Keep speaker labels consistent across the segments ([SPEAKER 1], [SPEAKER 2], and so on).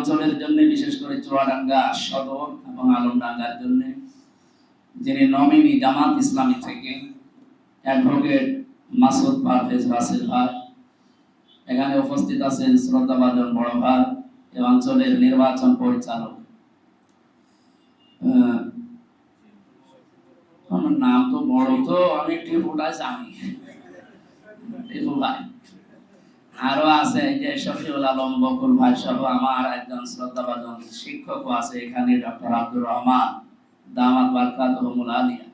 [SPEAKER 1] অঞ্চলের জন্য, বিশেষ করে চুয়াডাঙ্গা, সদর এবং আলমডাঙ্গার জন্য, যিনি নমিনি জামাত ইসলামী থেকে অ্যাডভোকেট মাসুদ পারভেজ রাসেল ভাই, এখানে উপস্থিত আছেন শ্রদ্ধাভাজন বড় ভাই এ অঞ্চলের নির্বাচন পরিচালক। নাম তো বড়, তো আমি টিপুটা জানি। টিপু ভাই। আরও আছে যে শফিউল আলম, বকুল ভাই সহ আমার একজন শ্রদ্ধাভাজন শিক্ষকও আছে এখানে, ডক্টর আব্দুর রহমান, দামাত বারকাত হমুল আলিয়া,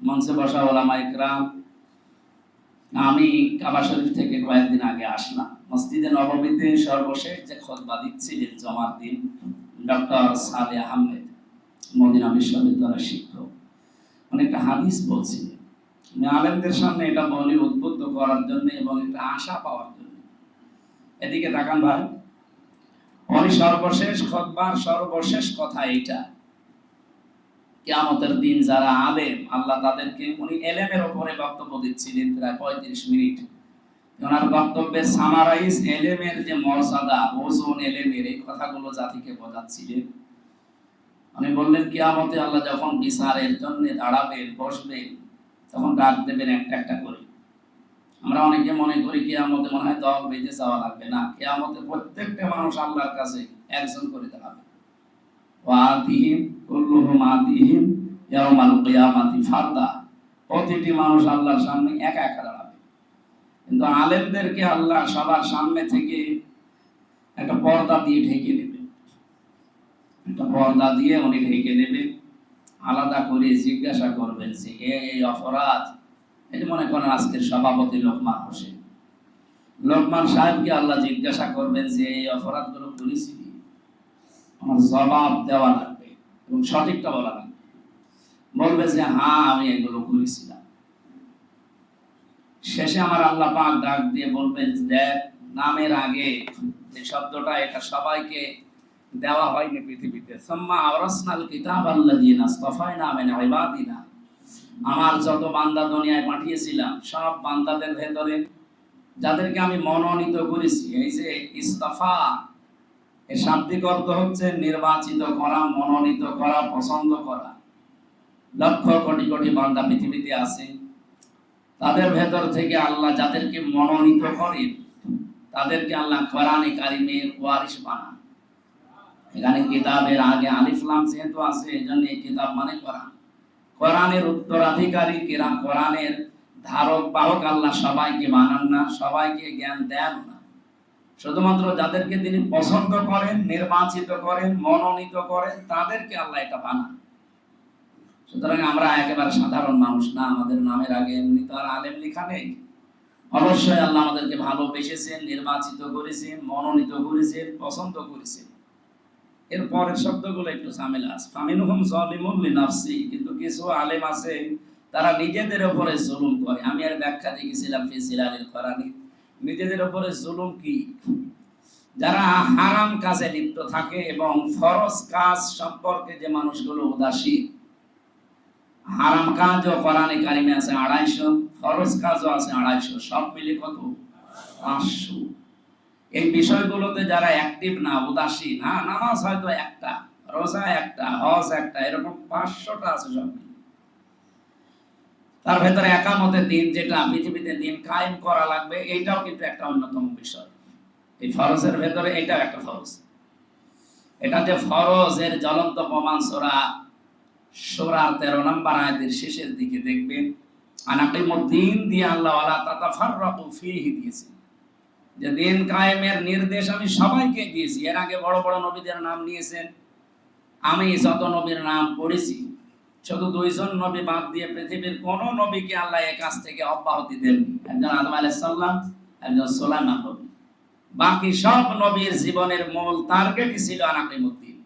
[SPEAKER 1] মঞ্চে বসা ওলামা ইকরাম। আমি কাবা শরীফ থেকে কয়েকদিন আগে আসলাম। মসজিদে নবমীতে সর্বশেষ যে খতবা দিচ্ছিলেন জমার দিন, ডক্টর সাদে আহমেদ, মদিনা বিশ্ববিদ্যালয়ের শিক্ষক। অনেকটা হাদিস বলছিলেন। আলেমদের সামনে এটা বলি উদ্বুদ্ধ করার জন্য এবং একটা আশা পাওয়ার জন্য। এদিকে তাকান ভাই। উনি সর্বশেষ খতবার সর্বশেষ কথা এইটা। কিয়ামতের দিন যারা আলেম, আল্লাহ তাদেরকে উনি এলেমের ওপরে বক্তব্য দিচ্ছিলেন প্রায় পঁয়ত্রিশ মিনিট। ওনার বক্তব্যের সামারাইজ এলেমের যে মর্যাদা, ওজন এলেমের এই কথাগুলো জাতিকে বোঝাচ্ছিলেন। উনি বললেন, কিয়ামতে আল্লাহ যখন বিচারের জন্য দাঁড়াবেন, বসবেন, তখন ডাক দেবেন একটা একটা করে। আমরা অনেকে মনে করি কিয়ামতে মনে হয় দল বেঁধে যাওয়া লাগবে না। কিয়ামতে প্রত্যেকটা মানুষ আল্লাহর কাছে একজন করে দাঁড়াবে। কুল্লুহুম কিয়ামাতি ফারদা। প্রতিটি মানুষ আল্লাহর সামনে একা একা দাঁড়াবে। কিন্তু আলেমদেরকে আল্লাহ সবার সামনে থেকে একটা পর্দা দিয়ে ঢেকে নেবে। একটা পর্দা দিয়ে উনি ঢেকে নেবে। আলাদা করে জিজ্ঞাসা করবেন যে এই অপরাধ যে মনে করেন আজকের সভাপতি লোকমান হোসেন। লোকমান সাহেবকে আল্লাহ জিজ্ঞাসা করবেন যে, এই অপরাধগুলো করেছি? আমার জবাব দেওয়া লাগবে এবং সঠিকটা বলা লাগবে। বলবে যে হ্যাঁ আমি এগুলো করেছিলাম। শেষে আমার আল্লাহ পাক ডাক দিয়ে বলবেন, দেখ, নামের আগে যে শব্দটা, এটা সবাইকে দেওয়া হয়নি পৃথিবীতে। সাম্মা আওরাসনাল কিতাব আল্লাযিনা ইসতাফাইনা মিন ইবাদিনা। আমার যত বান্দা দুনিয়ায় পাঠিয়েছিলাম, সব বান্দাদের ভেতরে যাদেরকে আমি মনোনীত করেছি, এই যে ইস্তফা এর শাব্দিক অর্থ হচ্ছে নির্বাচিত করা, মনোনীত করা, পছন্দ করা। লক্ষ কোটি কোটি বান্দা পৃথিবীতে আছে। তাদের ভেতর থেকে আল্লাহ যাদেরকে মনোনীত করেন তাদেরকে আল্লাহ কোরআনে কারিমের ওয়ারিস বানান। এখানে কিতাবের আগে আলিফলাম যেহেতু আছে এই জন্য এই কিতাব মানে কোরআন। কোরআনের উত্তরাধিকারী কিরা কোরআনের ধারক, বাহক আল্লাহ সবাইকে বানান না, সবাইকে জ্ঞান দেন না। শুধুমাত্র যাদেরকে তিনি পছন্দ করেন, নির্বাচিত করেন, মনোনীত করেন, তাদেরকে আল্লাহ এটা বানান। সুতরাং আমরা একেবারে সাধারণ মানুষ না, আমাদের নামের আগে এমনি তো আর আলেম লেখা নেই। অবশ্যই আল্লাহ আমাদেরকে ভালোবেসেছেন, নির্বাচিত করেছেন, মনোনীত করেছেন, পছন্দ করেছেন। এর পরের শব্দগুলো একটু ঝামেলা আছে। ফামিনহুম জালিমুল কিন্তু কিছু আলেম আছে, তারা নিজেদের উপরে জুলুম করে। আমি আর ব্যাখ্যা দেখেছিলাম ফিসিলালের কোরআনে। নিজেদের উপরে জুলুম কি? যারা হারাম কাজে লিপ্ত থাকে এবং ফরজ কাজ সম্পর্কে যে মানুষগুলো উদাসীন, হারাম কাজও কোরআনে কারিমে আছে আড়াইশো, ফরজ কাজও আছে আড়াইশো, সব মিলে কত? পাঁচশো। এই বিষয়গুলোতে যারা অ্যাক্টিভ না উদাসীন হ্যাঁ নামাজ হয়তো একটা, রোজা একটা, হজ একটা, এরকম পাঁচশোটা আছে সব তার ভেতরে একামতের দিন যেটা, পৃথিবীতে দিন কায়েম করা লাগবে, এইটাও কিন্তু একটা অন্যতম বিষয়। এই ফরজের ভেতরে এটাও একটা ফরজ। এটা যে ফরজ এর জ্বলন্ত প্রমাণ সোরা, সোরার তেরো নম্বর আয়াতের শেষের দিকে দেখবেন আনাকিমুদ্দিন দিয়ে আল্লাহ আলা তাতাফাররাকু ফীহি দিয়েছে যে দিন কায়েমের নির্দেশ আমি সবাইকে দিয়েছি। এর আগে বড় বড় নবীদের নাম নিয়েছেন। আমি যত নবীর নাম পড়েছি, শুধু দুইজন নবী বাদ দিয়ে পৃথিবীর কোন নবীকে আল্লাহ এ কাজ থেকে অব্যাহতি দেননি। একজন আদম আলাইসাল্লাম একজন সোলাইমান নবী। বাকি সব নবীর জীবনের মূল টার্গেটই ছিল আনাকিমুদ্দিন।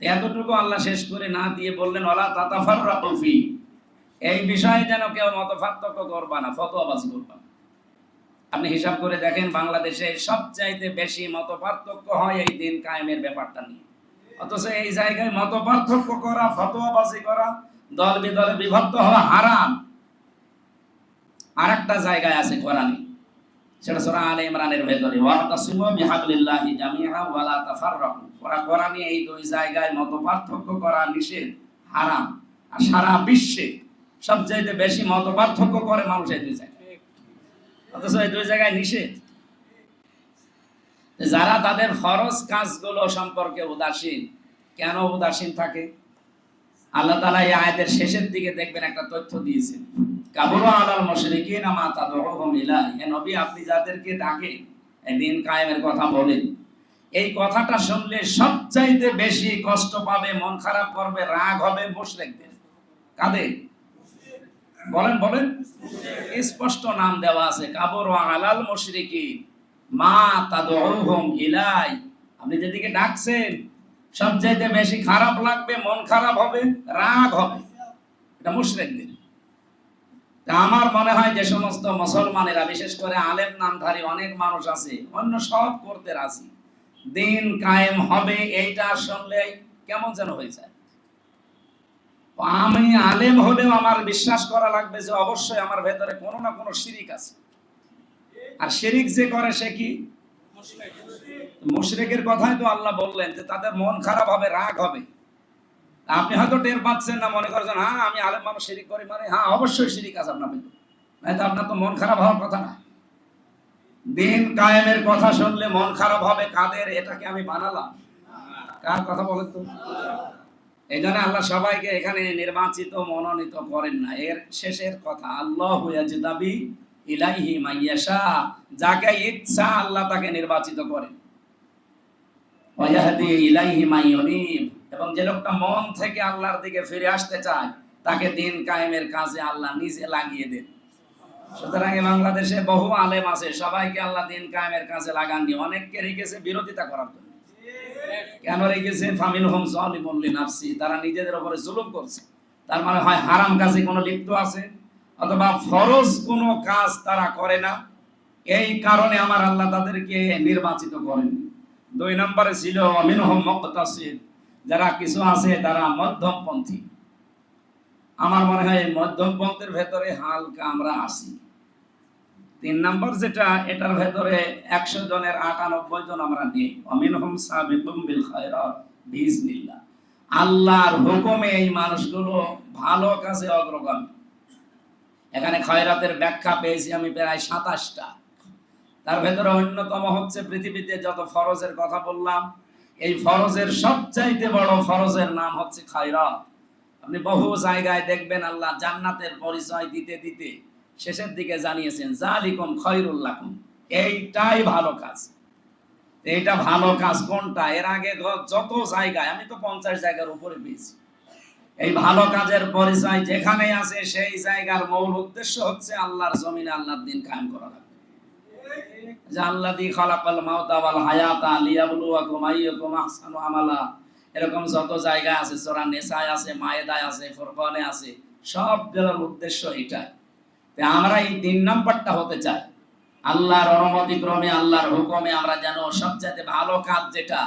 [SPEAKER 1] এতটুকু আল্লাহ শেষ করে না দিয়ে বললেন, ওলা তাতাফার রাফি এই বিষয়ে যেন কেউ মত পার্থক্য করবা না, ফতোয়াবাজ করবা না। আপনি হিসাব করে দেখেন, বাংলাদেশে সবচাইতে বেশি মত পার্থক্য হয় এই দিন কায়েমের ব্যাপারটা নিয়ে। অথচ এই জায়গায় মত পার্থক্য করা, ফতোয়াবাজি করা, দল বিদলে বিভক্ত হওয়া হারাম। আর একটা জায়গায় আছে কোরআনে। সেটা সূরা আলে ইমরানের ভেতরে ওয়াতাসিমু বিহাবলিল্লাহি জামিআ ওয়ালা তাফাররাকু। ওরা কোরআনে এই দুই জায়গায় মত পার্থক্য করা নিষেধ, হারাম। আর সারা বিশ্বে সবচাইতে বেশি মত পার্থক্য করে মানুষ এই দুই জায়গায়। অথচ এই দুই জায়গায় নিষেধ। যারা তাদের ফরজ কাজগুলো সম্পর্কে উদাসীন, কেন উদাসীন থাকে? আল্লাহ তালা এই আয়াতের শেষের দিকে দেখবেন একটা তথ্য দিয়েছেন। কাবুরু আলাল নবী, আপনি যাদেরকে এই দিন কায়েমের কথা বলেন। এই কথাটা শুনলে সবচাইতে বেশি কষ্ট পাবে, মন খারাপ করবে, রাগ হবে মুশরিকদের। কাদের? বলেন বলেন। স্পষ্ট নাম দেওয়া আছে, কাবুরু আলাল মুশরিকিন। মা তাদউহুম ইলাই। আপনি যেদিকে ডাকছেন, সবচাইতে বেশি খারাপ লাগবে, মন খারাপ হবে, রাগ হবে। এটা মুশরিকদের। আমার মনে হয় যে সমস্ত মুসলমানেরা, বিশেষ করে আলেম নামধারী অনেক মানুষ আছে, অন্য সব করতে রাজি। দিন কায়েম হবে, এইটা শুনলে কেমন যেন হয়ে যায়। আমি আলেম হলেও আমার বিশ্বাস করা লাগবে যে অবশ্যই আমার ভেতরে কোনো না কোনো শিরিক আছে। আর শিরিক যে করে সে কি? মুশরিকের কথাই তো আল্লাহ বললেন যে তাদের মন খারাপ হবে, রাগ হবে। আপনি হয়তো টের পাচ্ছেন না, মনে করছেন হ্যাঁ আমি আলেম মানুষ, শিরিক করি মানে হ্যাঁ অবশ্যই শিরিক আছে আপনার ভিতরে। তো আপনার তো মন খারাপ হওয়ার কথা না। দিন কায়েমের কথা শুনলে মন খারাপ হবে, কাদের? এটাকে আমি বানালাম। কার কথা বলেন তো? এই জন্য আল্লাহ সবাইকে এখানে নির্বাচিত, মনোনীত করেন না। এর শেষের কথা, আল্লাহ দাবি ইলাইহি মাইয়াশা যাকে ইচ্ছা আল্লাহ তাকে নির্বাচিত করেন। এবং যে লোকটা মন থেকে আল্লাহর দিকে ফিরে আসতে চায়, তাকে দিন কায়েমের কাজে আল্লাহ নিজে লাগিয়ে দেন। সুতরাং বাংলাদেশে বহু আলেম আছে, সবাইকে আল্লাহ দিন কায়েমের কাজে লাগাননি। অনেককে রেখেছে বিরোধিতা করার জন্য। কেন রেখেছে ফামিল হোম নাফসি তারা নিজেদের উপরে জুলুম করছে। তার মানে হয় হারাম কাজে কোনো লিপ্ত আছে? অথবা ফরজ কোনো কাজ তারা করে না? এই কারণে আমার আল্লাহ তাদেরকে নির্বাচিত করেন। দুই নম্বরে ছিল অমিনহম মুক্তাসিদ, যারা কিছু আছে তারা মধ্যমপন্থী। আমার মনে হয় মধ্যমপন্থীর ভেতরে হালকা আমরা আসি তিন নম্বর যেটা, এটার ভেতরে একশো জনের আটানব্বই জন আমরা নেই। অমিনহম সাবিকুম বিল বিইজনিল্লাহ। আল্লাহর হুকুমে এই মানুষগুলো ভালো কাজে অগ্রগামী। এখানে খয়রাতের ব্যাখ্যা পেয়েছি আমি প্রায় সাতাশটা। তার ভেতরে অন্যতম হচ্ছে পৃথিবীতে যত ফরজের কথা বললাম, এই ফরজের সবচাইতে বড় ফরজের নাম হচ্ছে খয়রাত। আপনি বহু জায়গায় দেখবেন আল্লাহ জান্নাতের পরিচয় দিতে দিতে শেষের দিকে জানিয়েছেন, জালিকুম খয়রুল্লাকুম এইটাই ভালো কাজ। এইটা ভালো কাজ কোনটা? এর আগে যত জায়গায়, আমি তো পঞ্চাশ জায়গার উপরে পেয়েছি। এই ভালো কাজের পরিচয় যেখানে আছে, সেই জায়গার মূল উদ্দেশ্য হচ্ছে আল্লাহর জমিনে আল্লাহর দিন কায়েম করা লাগবে। আল্লাহ হায়াতা লিয়াবলুয়াকুম আমালা। এরকম যত জায়গা আছে, সূরা নেসায় আছে, মায়েদায় আছে, ফুরকানে আছে সবগুলোর উদ্দেশ্য এটাই তে আমরা এই তিন নাম্বারটা হতে চাই। আল্লাহর অনুমতি ক্রমে, আল্লাহর হুকুমে আমরা যেন সবচেয়ে ভালো কাজ যেটা,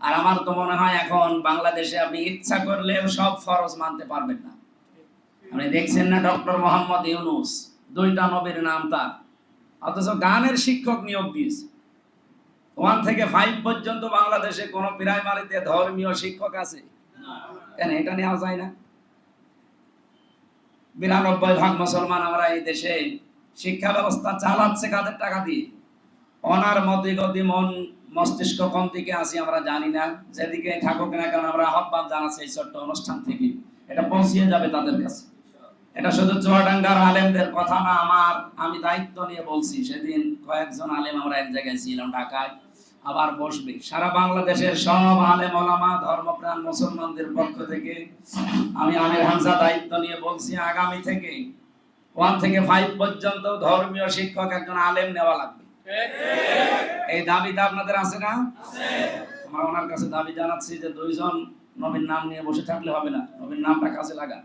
[SPEAKER 1] আর আমার তো মনে হয় এখন বাংলাদেশে আপনি ইচ্ছা করলেও সব ফরজ মানতে পারবেন না। আপনি দেখছেন না ডক্টর মোহাম্মদ ইউনুস? দুইটা নবীর নাম তার। অথচ গানের শিক্ষক নিয়োগ দিয়েছে। ওয়ান থেকে ফাইভ পর্যন্ত বাংলাদেশে কোন প্রাইমারিতে ধর্মীয় শিক্ষক আছে? কেন এটা নেওয়া যায় না? বিরানব্বই ভাগ মুসলমান আমরা এই দেশে শিক্ষা ব্যবস্থা চালাচ্ছে কাদের টাকা দিয়ে? অনার মতে গতি মন মস্তিষ্ক কোন দিকে আসি আমরা জানি না। যেদিকে থাকুক না কেন আমরা আহ্বান জানাচ্ছি এই ছোট্ট অনুষ্ঠান থেকে। এটা পৌঁছিয়ে যাবে তাদের কাছে। এটা শুধু চুয়াডাঙ্গার আলেমদের কথা না, আমার আমি দায়িত্ব নিয়ে বলছি। সেদিন কয়েকজন আলেম আমরা এক জায়গায় ছিলাম ঢাকায়। আবার বসবে। সারা বাংলাদেশের সব আলেম ওলামা, ধর্মপ্রাণ মুসলমানদের পক্ষ থেকে আমি আমির হামজা দায়িত্ব নিয়ে বলছি, আগামী থেকে ওয়ান থেকে ফাইভ পর্যন্ত ধর্মীয় শিক্ষক একজন আলেম নেওয়া লাগবে। এই দাবিটা আপনাদের আছে না? আমরা ওনার কাছে দাবি জানাচ্ছি যে দুইজন নবীর নাম নিয়ে বসে থাকলে হবে না। নবীর নামটা কাছে লাগা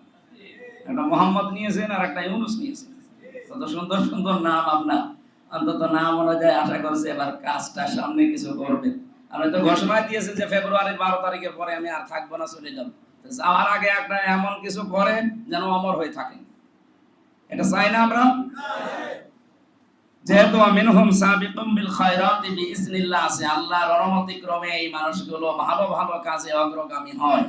[SPEAKER 1] একটা মোহাম্মদ নিয়েছেন আর একটা ইউনুস নিয়েছেন। কত সুন্দর সুন্দর নাম আপনার। অন্তত নাম অনুযায়ী আশা করছে এবার কাজটা সামনে কিছু করবে। আপনি তো ঘোষণা দিয়েছেন যে ফেব্রুয়ারির বারো তারিখের পরে আমি আর থাকব না, চলে যাব। যাওয়ার আগে একটা এমন কিছু করেন যেন অমর হয়ে থাকেন। এটা চাই না আমরা? যেহেতু মিনহুম সাবিকুম বিল খায়রাতি বিইজনিল্লাহ আছে, আল্লাহর অনুমতি এই মানুষগুলো ভালো ভালো কাজে অগ্রগামী হয়।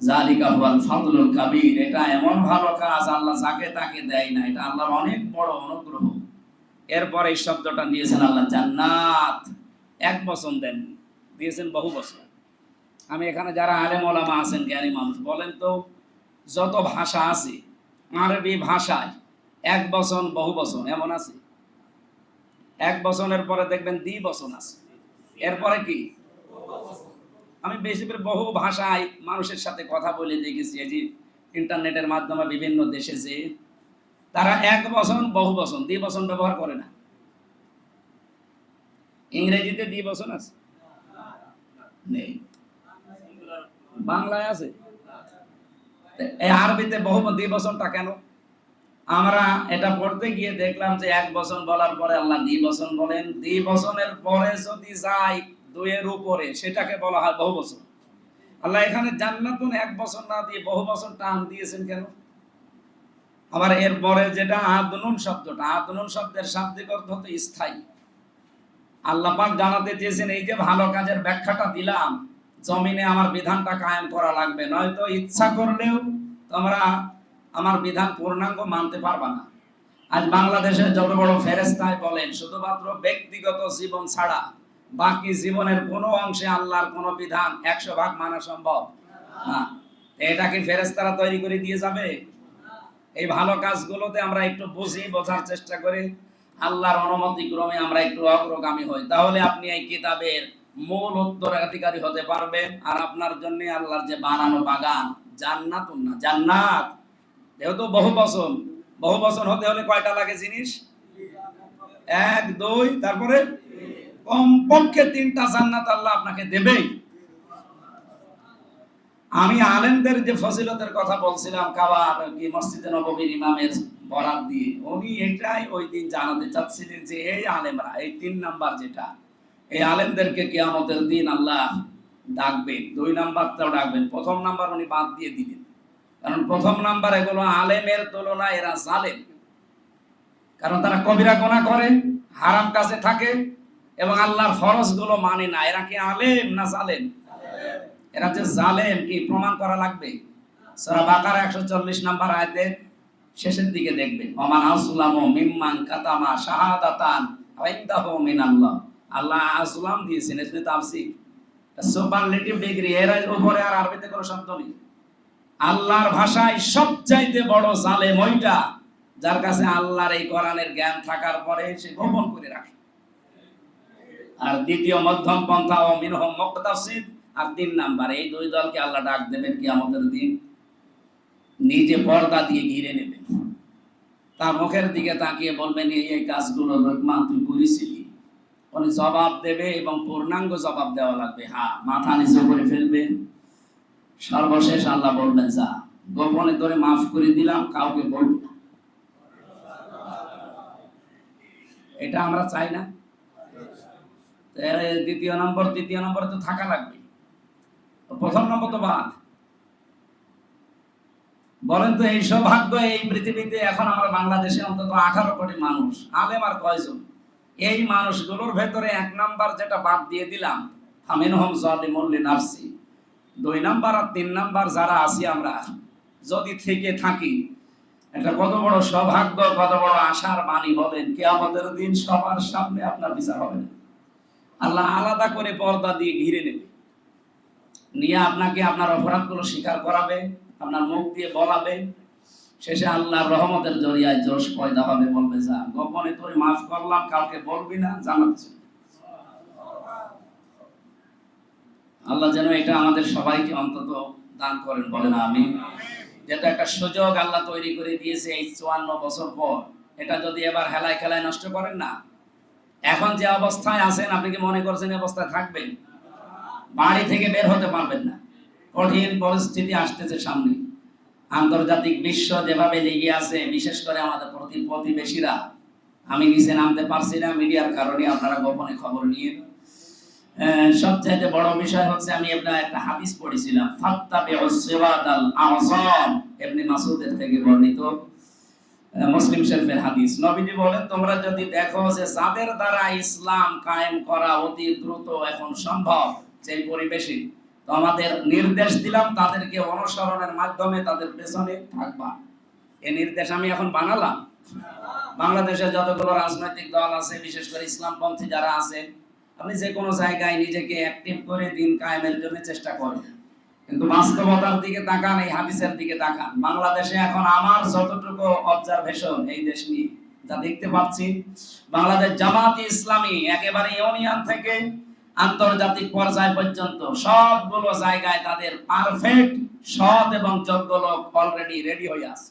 [SPEAKER 1] জালিকা হুয়াল ফাদলুল কাবীর, এটা এমন ভালো কাজ আল্লাহ যাকে তাকে দেয় না, এটা আল্লাহর অনেক বড় অনুগ্রহ। এরপর এই শব্দটা দিয়েছেন আল্লাহ, জান্নাত। এক বছর দেন, দিয়েছেন বহু বছর আমি এখানে যারা আলেম ওলামা আছেন, জ্ঞানী মানুষ, বলেন তো, যত ভাষা আছে, আরবি ভাষায় এক বছর বহু বছর এমন আছে? এক বছরের পরে দেখবেন দ্বি বছর আছে। এরপরে কি? আমি বেশি করে বহু ভাষায় মানুষের সাথে কথা বলে দেখেছি, এই যে ইন্টারনেটের মাধ্যমে বিভিন্ন দেশে যে তারা এক বছর বহু বছর দ্বি বছর ব্যবহার করে না। ইংরেজিতে দ্বি বছর আছে? নেই। বাংলায় আছে? এই আরবিতে বহু দ্বি বছরটা কেন? আমরা এটা পড়তে গিয়ে দেখলাম যে এক বছর বলার পরে আল্লাহ দ্বি বছর বলেন। দ্বি বছরের পরে যদি যায় দুইয়ের উপরে, সেটাকে বলা হয় বহু বছর আল্লাহ এখানে জান্নাতুন এক বছর না দিয়ে বহু বছর টান দিয়েছেন কেন? আবার এর পরে যেটা আদনুন শব্দটা, আদনুন শব্দের শাব্দিক অর্থ হতো স্থায়ী। আল্লাহ পাক জানাতে চেয়েছেন, এই যে ভালো কাজের ব্যাখ্যাটা দিলাম, জমিনে আমার বিধানটা কায়েম করা লাগবে, নয়তো ইচ্ছা করলেও তোমরা আমার বিধান পূর্ণাঙ্গ মানতে পারবা না। আজ বাংলাদেশে যত বড় ফেরেস্তায় বলেন, শুধুমাত্র ব্যক্তিগত জীবন ছাড়া বাকি জীবনের কোনো অংশে আল্লাহর কোনো বিধান একশো ভাগ মানা সম্ভব না। এটা কি ফেরেস্তারা তৈরি করে দিয়ে যাবে? এই ভালো কাজগুলোতে আমরা একটু বুঝি, বোঝার চেষ্টা করি। আল্লাহর অনুমতি ক্রমে আমরা একটু অগ্রগামী হই। তাহলে আপনি এই কিতাবের মূল উত্তরাধিকারী হতে পারবেন। আর আপনার জন্য আল্লাহর যে বানানো বাগান, জান্নাত না, জান্নাত। যেহেতু বহু বছর বহু বছর হতে হলে কয়টা লাগে জিনিস? এক, দুই, তারপরে কমপক্ষে তিনটা জান্নাত আল্লাহ আপনাকে দেবেই। আমি আলেমদের যে ফজিলতের কথা বলছিলাম কাবা কি, মসজিদে নববীর ইমামের বরাত দিয়ে, উনি এটাই ওই দিন জানাতে চাচ্ছিলেন যে, এই আলেমরা, এই তিন নাম্বার যেটা, এই আলেমদেরকে কেয়ামতের দিন আল্লাহ ডাকবেন। দুই নাম্বারটাও ডাকবেন। প্রথম নাম্বার উনি বাদ দিয়ে দিলেন। কারণ প্রথম নাম্বার এগুলো আলেমের তুলনায় এরা জালেম। কারণ তারা কবিরা গোনা করে, হারাম কাছে থাকে এবং আল্লাহর ফরজগুলো মানে না। এরা কি আলেম না জালেম? এরা যে জালেম কি প্রমাণ করা লাগবে। সূরা বাকারা 140 নাম্বার আয়াতের শেষের দিকে দেখবেন, ওমান আসলামু মিম্মান কাতামা শাহাদাতান ইনদাহু মিনাল্লাহ। আল্লাহ আসলাম দিয়েছেন এসে তাফসীর। সুপারলেটিভ ডিগ্রি, এর উপরে আর আরবিতে কোনো শব্দ নেই। আল্লাহর ভাষায় সবচাইতে বড় জালেম ওইটা যার কাছে আল্লাহর এই কোরআনের জ্ঞান থাকার পরে সে গোপন করে রাখে। আর দ্বিতীয় মধ্যম পন্থা ও মিনহম মুক্তাসিদ আর তিন নাম্বার, এই দুই দলকে আল্লাহ ডাক দেবেন কি আমাদের দিন। নিজে পর্দা দিয়ে ঘিরে নেবেন। তার মুখের দিকে তাকিয়ে বলবেন, এই কাজগুলো রহমান তুই করেছিলি? উনি জবাব দেবে এবং পূর্ণাঙ্গ জবাব দেওয়া লাগবে। হ্যাঁ মাথা নিচে করে ফেলবে। সর্বশেষ আল্লাহ বলবেন, যা, গোপনে তোরে মাফ করে দিলাম, কাউকে বলবি এটা আমরা চাই না। দ্বিতীয় নম্বর, তৃতীয় নম্বর তো থাকা লাগবে। প্রথম নম্বর তো বাদ। বলেন তো, এই সৌভাগ্য এই পৃথিবীতে এখন আমরা বাংলাদেশে অন্তত আঠারো কোটি মানুষ। আলেম আর কয়জন? এই মানুষগুলোর ভেতরে এক নাম্বার যেটা বাদ দিয়ে দিলাম হামিন হোম জলিমুল্লি নাফসি দুই নাম্বার আর তিন নাম্বার যারা আছি আমরা, যদি থেকে থাকি, এটা কত বড় সৌভাগ্য, কত বড় আশার বাণী বলেন কে আমাদের দিন সবার সামনে আপনার বিচার হবে না। আল্লাহ আলাদা করে পর্দা দিয়ে ঘিরে নেবে। নিয়ে আপনাকে আপনার অপরাধগুলো স্বীকার করাবে, আপনার মুখ দিয়ে বলাবে। শেষে আল্লাহর রহমতের জরিয়ায় জোশ পয়দা হবে, বলবে, যা, গোপনে তোরে মাফ করলাম, কাউকে বলবি না জানাচ্ছি আল্লাহ যেন এটা আমাদের সবাইকে অন্তত দান করেন, বলেন আমি যেটা একটা সুযোগ আল্লাহ তৈরি করে দিয়েছে এই চুয়ান্ন বছর পর, এটা যদি এবার হেলায় খেলায় নষ্ট করেন না। এখন যে অবস্থায় আছেন, আপনি কি মনে করছেন অবস্থায় থাকবেন? বাড়ি থেকে বের হতে পারবেন না। কঠিন পরিস্থিতি আসতেছে সামনে। আন্তর্জাতিক বিশ্ব যেভাবে লেগে আছে, বিশেষ করে আমাদের প্রতি প্রতিবেশীরা, আমি নিচে নামতে পারছি না, মিডিয়ার কারণে আপনারা গোপনে খবর নিয়ে। সবচাইতে বড় বিষয় হচ্ছে, আমি একটা হাদিস পড়েছিলাম, ফাত্তাবি থেকে বর্ণিত মুসলিম শরীফের হাদিস। নবীজি বলেন, তোমরা যদি দেখো যে যাদের দ্বারা ইসলাম কায়েম করা অতি দ্রুত এখন সম্ভব সেই পরিবেশে। তো আমাদের নির্দেশ দিলাম তাদেরকে অনুসরণের মাধ্যমে তাদের পেছনে থাকবা। এই নির্দেশ আমি এখন বানালাম। বাংলাদেশে যতগুলো রাজনৈতিক দল আছে, বিশেষ করে ইসলামপন্থী যারা আছে, আপনি যে কোনো জায়গায় নিজেকে অ্যাক্টিভ করে দিন কায়েমের জন্য চেষ্টা করেন। কিন্তু বাস্তবতার দিকে তাকান, এই হাদিসের দিকে তাকান। বাংলাদেশে এখন আমার যতটুকু অবজারভেশন এই দেশ নিয়ে, যা দেখতে পাচ্ছি, বাংলাদেশ জামাতি ইসলামী একেবারে ইউনিয়ন থেকে আন্তর্জাতিক পর্যায় পর্যন্ত সবগুলো জায়গায় তাদের পারফেক্ট সৎ এবং যোগ্য লোক অলরেডি রেডি হয়ে আছে।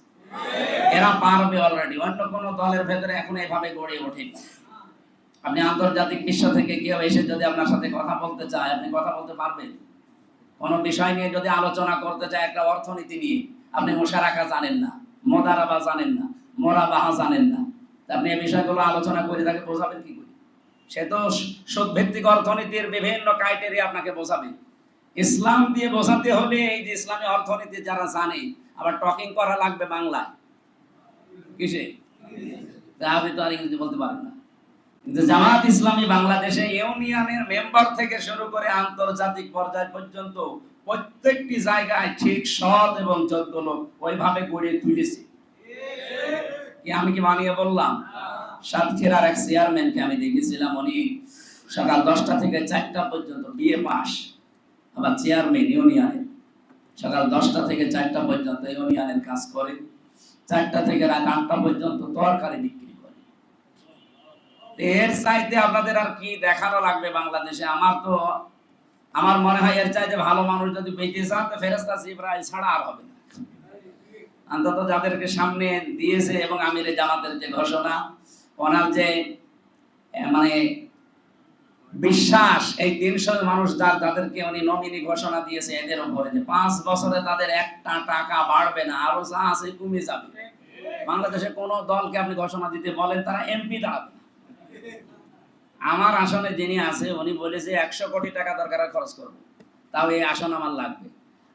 [SPEAKER 1] এরা পারবে অলরেডি অন্য কোন দলের ভেতরে এখন এভাবে গড়ে ওঠেনি আপনি আন্তর্জাতিক বিশ্ব থেকে কেউ এসে যদি আপনার সাথে কথা বলতে চায়, আপনি কথা বলতে পারবেন? কোন বিষয় নিয়ে যদি আলোচনা করতে চায় একটা অর্থনীতি নিয়ে, আপনি মোশারাকা জানেন না, মোদারাবা জানেন না, মোরাবাহা জানেন না। আপনি এই বিষয়গুলো আলোচনা করে তাকে বোঝাবেন কি? সে তো সুদ ভিত্তিক অর্থনীতির বিভিন্ন ক্রাইটেরিয়া আপনাকে বোঝাবে। ইসলাম দিয়ে বোঝাতে হলে এই যে ইসলামী অর্থনীতি যারা জানে, আবার টকিং করা লাগবে বাংলায়। কিসে? আপনি তো আর ইংরেজি বলতে পারেন না। কিন্তু জামাত ইসলামী বাংলাদেশে ইউনিয়নের মেম্বার থেকে শুরু করে আন্তর্জাতিক পর্যায় পর্যন্ত প্রত্যেকটি জায়গায় ঠিক সৎ এবং যোগ্য লোক ওইভাবে গড়ে তুলেছে। কি আমি কি মানিয়ে বললাম? সাতক্ষীরার এক চেয়ারম্যানকে আমি দেখেছিলাম, উনি সকাল দশটা থেকে চারটা পর্যন্ত বিএ পাস আবার চেয়ারম্যান ইউনিয়নের সকাল দশটা থেকে চারটা পর্যন্ত ইউনিয়নের কাজ করে, চারটা থেকে রাত আটটা পর্যন্ত তরকারি বিক্রি করে। এর চাইতে আপনাদের আর কি দেখানো লাগবে বাংলাদেশে? আমার তো, আমার মনে হয় এর চাইতে ভালো মানুষ যদি বেঁচে চান, তো ফেরেস্তা জিব্রাইল ছাড়া আর হবে না। অন্তত যাদেরকে সামনে দিয়েছে এবং আমিরে জামাতের যে ঘোষণা ওনার যে মানে বিশ্বাস এই তিনশো মানুষ যার তাদেরকে উনি নমিনি ঘোষণা দিয়েছে এদের উপরে যে পাঁচ বছরে তাদের একটা টাকা বাড়বে না আরও যা আছে কমে যাবে। বাংলাদেশে কোন দলকে আপনি ঘোষণা দিতে বলেন তারা এমপি দাঁড়াবে আমার আসনে যিনি আছে উনি বলেছে একশো কোটি টাকা দরকার খরচ করব। তাও এই আসন আমার লাগবে।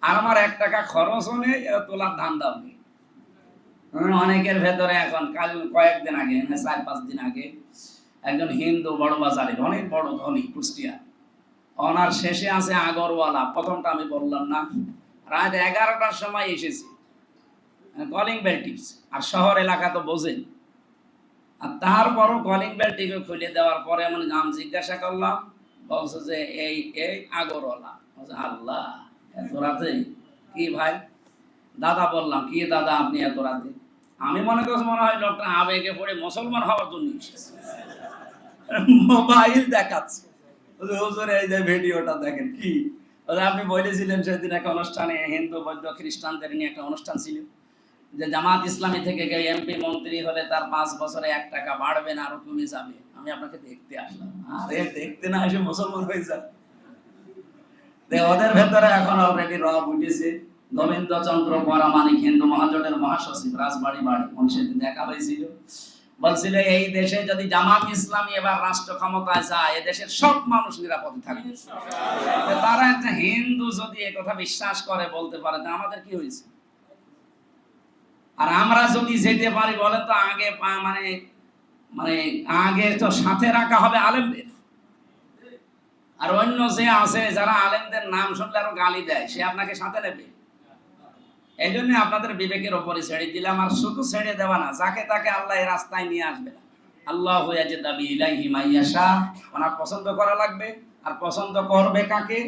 [SPEAKER 1] আর আমার এক টাকা খরচও নেই তোলার ধান্দাও নেই। উম, অনেকের ভেতরে এখন কাল কয়েকদিন আগে না চার পাঁচ দিন আগে, একজন হিন্দু বড় বাজারের, অনেক বড় ধনী, কুষ্টিয়া। ওনার শেষে আছে আগরওয়ালা, প্রথমটা আমি বললাম না। রাত এগারোটার সময় এসেছি। কলিং বেল টিপস আর শহর এলাকা তো বোঝেন আর তারপরও কলিং বেল টিপে খুলে দেওয়ার পরে আমি নাম জিজ্ঞাসা করলাম, বলছে যে এই এই আগরওয়ালা। আল্লাহ, এত রাতে? কি ভাই? দাদা বললাম, কি দাদা আপনি এত রাতে? আমি মনে করছি মনে হয় লোকটা আবেগে পড়ে মুসলমান হওয়ার জন্য মোবাইল দেখাচ্ছে। এই যে ভিডিওটা দেখেন, কি? আপনি বলেছিলেন সেদিন একটা অনুষ্ঠানে হিন্দু খ্রিস্টানদের নিয়ে একটা অনুষ্ঠান ছিল। যে জামাত ইসলামী থেকে কেউ এমপি, মন্ত্রী হলে তার পাঁচ বছরে এক টাকা বাড়বে না, আরও কমে যাবে। আমি আপনাকে দেখতে আসলাম। আরে, দেখতে না এসে মুসলমান হয়ে যাবে ওদের ভেতরে এখন অলরেডি রব উঠেছে। গোবিন্দ চন্দ্র পরামানিক হিন্দু মহাজোটের মহাসচিব, রাজবাড়ি বাড়ি। উনি সেদিন দেখা হয়েছিল। বলছিল, এই দেশে যদি জামাত ইসলামী এবার রাষ্ট্র ক্ষমতায় যায় দেশের সব মানুষ নিরাপদে থাকবে। তারা একটা হিন্দু যদি এ কথা বিশ্বাস করে, বলতে পারে, তা আমাদের কি হয়েছে? আর আমরা যদি যেতে পারি বলে তো, আগে মানে মানে আগে তো সাথে রাখা হবে আলেমদের। আর অন্য যে আছে, যারা আলেমদের নাম শুনলে আরও গালি দেয়, সে আপনাকে সাথে নেবে? এই জন্য আপনাদের বিবেকের ওপরে ছেড়ে দিলাম আর শুধু ছেড়ে দেওয়া না, যাকে তাকে আল্লাহ এই রাস্তায় নিয়ে আসবে না। আল্লাহ হইয়া যে দাবি ইলাইহি মাইয়াশা ওনার পছন্দ করা লাগবে। আর পছন্দ করবে কাকে?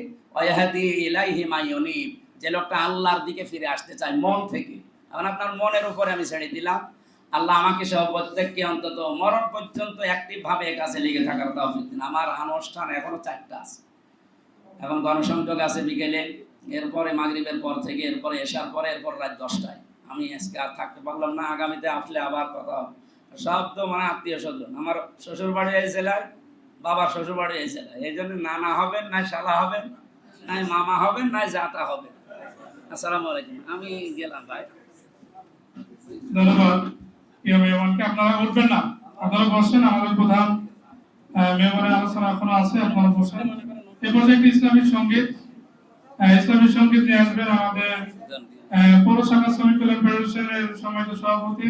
[SPEAKER 1] ইলাইহি মাইয়ুনিব যে লোকটা আল্লাহর দিকে ফিরে আসতে চায় মন থেকে। এখন আপনার মনের উপরে আমি ছেড়ে দিলাম। আল্লাহ আমাকে সহ প্রত্যেককে অন্তত মরণ পর্যন্ত অ্যাক্টিভ ভাবে এ কাজে লেগে থাকার তৌফিক দিন। আমার অনুষ্ঠান এখনও চারটা আছে। এখন গণসংযোগ আছে বিকেলে। এরপরে মাগরিবের পর থেকে, এরপরে এসার পরে, এরপর রাত দশটায়। আমি আজকে আর থাকতে পারলাম না, আগামীতে আসলে আবার কথা হবে। সব তো মানে আত্মীয় স্বজন। আমার শ্বশুর বাড়ি এই জেলায়, বাবার শ্বশুর বাড়ি এই জেলায়। এই জন্য নানা হবেন নাই শালা হবেন নাই মামা হবেন নাই জাতা হবেন। আসসালামু আলাইকুম। আমি গেলাম, ভাই।
[SPEAKER 2] ধন্যবাদ। প্রিয় মেহমানকে আপনারা উঠবেন না। আপনারা বসেন, আমাদের প্রধান মেহমানের আলোচনা এখনও আছে, আপনারা বসেন। এরপর একটি ইসলামী সংগীত। ইসলামী সংগীত নিয়ে আসবেন আমাদের পৌর শাখা শ্রমিক কল্যাণ ফেডারেশনের সম্মানিত সভাপতি।